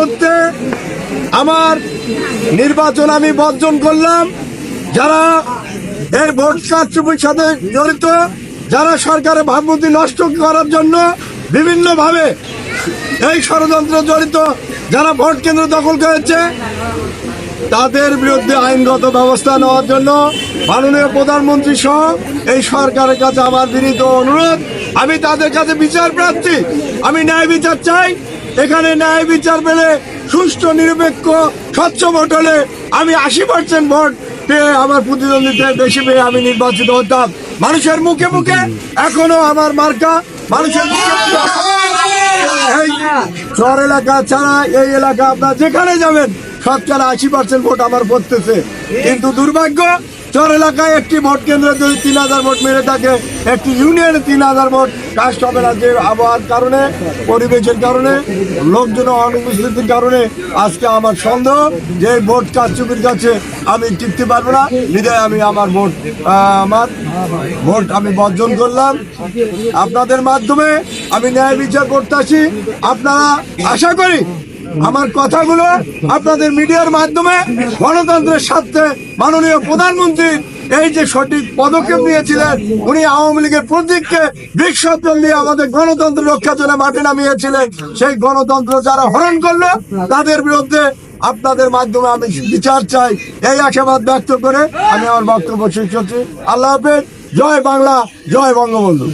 মুহূর্তে আমার নির্বাচন আমি বর্জন করলাম। যারা এর ভোট কারচুপির সাথে জড়িত, যারা সরকারের ভাবমূর্তি নষ্ট করার জন্য বিভিন্নভাবে এই ষড়যন্ত্র জড়িত, যারা ভোট কেন্দ্র দখল করেছে, তাদের বিরুদ্ধে আইনগত ব্যবস্থা নেওয়ার জন্য মাননীয় প্রধানমন্ত্রী সহ এই সরকারের কাছে আমার বিনীত অনুরোধ। আমি তাদের কাছে বিচার প্রার্থী। আমি ন্যায় বিচার চাই। এখানে ন্যায় বিচার পেলে সুষ্ঠু, নিরপেক্ষ, স্বচ্ছ ভোট হলে আমি আশি পার্সেন্ট ভোট পেয়ে আমার প্রতিদ্বন্দ্বিতা বেশি পেয়ে আমি নির্বাচিত হতাম। মানুষের মুখে মুখে এখনও আমার মার্কা। মানুষের মুখে এই শহর এলাকা ছাড়া এই এলাকা আপনার যেখানে যাবেন শতকরা আশি পার্সেন্ট ভোট আমার পড়তেছে। কিন্তু দুর্ভাগ্য চর এলাকায় একটি ভোট কেন্দ্রে যদি তিন হাজার ভোট মেরে থাকে, একটি ইউনিয়নে তিন হাজার ভোট কাস্ট হবে না। যে আবহাওয়ার কারণে, পরিবেশের কারণে, লোকজন অনুপস্থিতির কারণে আজকে আমার সন্দেহ যে ভোট কারচুপির কাছে আমি টিকতে পারব না। বিদায় আমি আমার ভোট আমার ভোট আমি বর্জন করলাম। আপনাদের মাধ্যমে আমি ন্যায় বিচার করতে আসি। আপনারা আশা করি আমার কথাগুলো আপনাদের মিডিয়ার মাধ্যমে গণতন্ত্রের স্বার্থে মাননীয় প্রধানমন্ত্রী এই যে সঠিক পদক্ষেপ নিয়েছিলেন, উনি আওয়ামী লীগের প্রতীককে বিসর্জন দিয়ে আমাদের গণতন্ত্র রক্ষার জন্য মাঠে নামিয়েছিলেন। সেই গণতন্ত্র যারা হরণ করল, তাদের বিরুদ্ধে আপনাদের মাধ্যমে আমি বিচার চাই। এই আশাবাদ ব্যক্ত করে আমি আমার বক্তব্য শেষ করছি। আল্লাহ হাফেজ। জয় বাংলা, জয় বঙ্গবন্ধু।